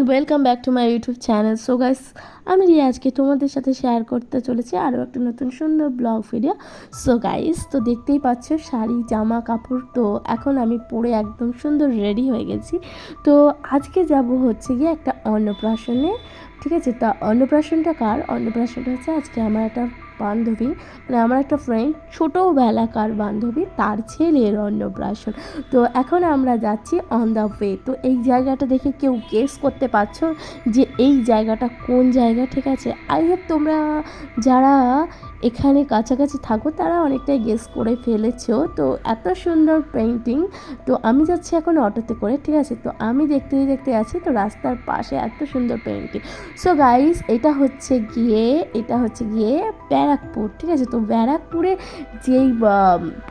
Everyone welcome back to my YouTube channel so guys আমি রিয়া আজকে তোমাদের সাথে শেয়ার করতে চলেছি আরও একটা নতুন সুন্দর ব্লগ ভিডিও সো গাইস তো দেখতেই পাচ্ছ শাড়ি, জামা, কাপড়, তো এখন আমি পরে একদম সুন্দর রেডি হয়ে গেছি। তো আজকে যাব হচ্ছে গিয়ে একটা অন্নপ্রাশনে। ঠিক আছে, তা অন্নপ্রাশনটা কার? অন্নপ্রাশনটা হচ্ছে আজকে আমার একটা বান্ধবী মানে আমার একটা ফ্রেন্ড ছোটোবেলাকার বান্ধবী, তার ছেলের অন্নপ্রাশন। তো এখন আমরা যাচ্ছি অন দ্য ওয়ে তো এই জায়গাটা দেখে কেউ গেস করতে পারছ যে এই জায়গাটা কোন জায়গা, ঠিক আছে? আই হোপ তোমরা যারা এখানে কাছাকাছি থাকো, তারা অনেকটাই গেস করে ফেলেছো তো এত সুন্দর পেন্টিং তো আমি যাচ্ছি এখন অটোতে করে, ঠিক আছে? তো আমি দেখতে দেখতে আছি, তো রাস্তার পাশে এত সুন্দর পেন্টিং সো গাইস এটা হচ্ছে গিয়ে, এটা হচ্ছে গিয়ে ব্যারাকপুর, ঠিক আছে? তো ব্যারাকপুরে যেই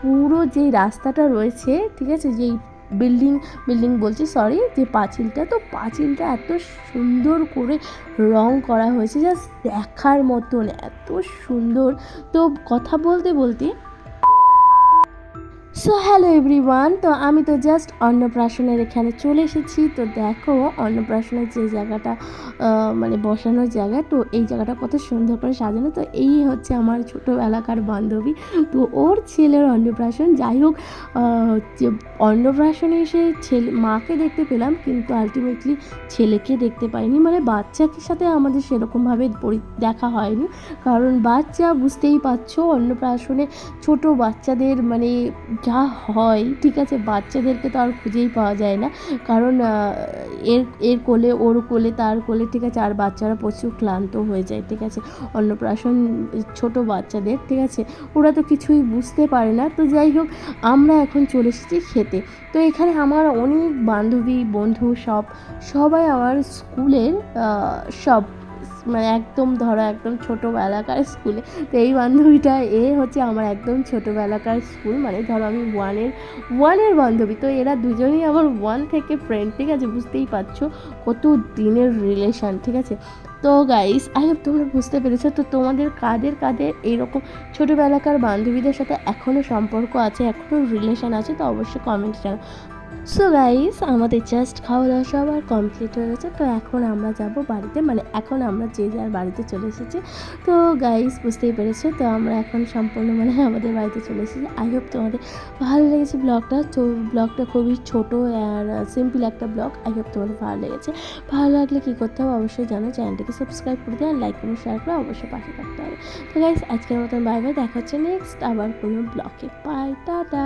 পুরো যেই রাস্তাটা রয়েছে, ঠিক আছে? যেই বিল্ডিং বিল্ডিং বলছি সরি যে পাঁচিলটা, তো পাঁচিলটা এত সুন্দর করে রং করা হয়েছে জাস্ট দেখার মতন, এত সুন্দর। তো কথা বলতে বলতে সো হ্যালো এভরিওয়ান তো আমি তো জাস্ট অন্নপ্রাশনের এখানে চলে এসেছি। তো দেখো, অন্নপ্রাশনের যে জায়গাটা মানে বসানোর জায়গা, তো এই জায়গাটা কত সুন্দর করে সাজানো। তো এই হচ্ছে আমার ছোটোবেলাকার বান্ধবী। তো ওর ছেলের অন্নপ্রাশন, যাই হোক যে অন্নপ্রাশনে এসে ছেলে, মাকে দেখতে পেলাম, কিন্তু আলটিমেটলি ছেলেকে দেখতে পাইনি। মানে বাচ্চাকে সাথে আমাদের সেরকমভাবে দেখা হয়নি। কারণ বাচ্চা, বুঝতেই পারছ, অন্নপ্রাশনে ছোট বাচ্চাদের মানে যা হয়, ঠিক আছে? বাচ্চাদেরকে তো আর খুঁজেই পাওয়া যায় না। কারণ এর এর কোলে, ওর কোলে, তার কোলে, ঠিক আছে? আর বাচ্চারা প্রচুর ক্লান্ত হয়ে যায়, ঠিক আছে? অন্নপ্রাশন ছোট বাচ্চাদের, ঠিক আছে? ওরা তো কিছুই বুঝতে পারে না। তো যাই হোক, আমরা এখন চলে এসেছি খেতে। তো এখানে আমার অনেক বান্ধবী, বন্ধু, সব, সবাই আমার স্কুলের সব মানে একদম ধরো একদম ছোটোবেলাকার স্কুলে তো এই বান্ধবীটা, এ হচ্ছে আমার একদম ছোটোবেলাকার স্কুল মানে ধরো আমি ওয়ানের ওয়ানের বান্ধবী। তো এরা দুজনেই আমার ওয়ান থেকে ফ্রেন্ড ঠিক আছে? বুঝতেই পারছ? কত দিনের রিলেশন ঠিক আছে? তো গাইস আই হোপ তোমরা বুঝতে পেরেছ। তো তোমাদের কাদের কাদের এইরকম ছোটোবেলাকার বান্ধবীদের সাথে এখনও সম্পর্ক আছে এখনও রিলেশন আছে, তো অবশ্যই কমেন্ট জানাও। সো গাইস আমাদের জাস্ট খাওয়া দাওয়া সব আর কমপ্লিট হয়ে গেছে। তো এখন আমরা যাব বাড়িতে মানে এখন আমরা যে যার বাড়িতে চলে এসেছি। তো গাইস বুঝতেই পেরেছ? তো আমরা এখন সম্পূর্ণ মানে আমাদের বাড়িতে চলে এসেছি। আই হোপ তোমাদের ভালো লেগেছে ব্লগটা তো ব্লগটা খুবই ছোট আর সিম্পল একটা ব্লগ আই হোপ তোমাদের ভালো লেগেছে। ভালো লাগলে কী করতে হবে অবশ্যই জানো, চ্যানেলটাকে সাবস্ক্রাইব করে আর লাইক করে শেয়ার করে অবশ্যই পাশে থাকতে হবে। তো গাইস আজকের মতন বাই বাই দেখা হচ্ছে নেক্সট আবার কোনো ব্লগে বাই টাটা!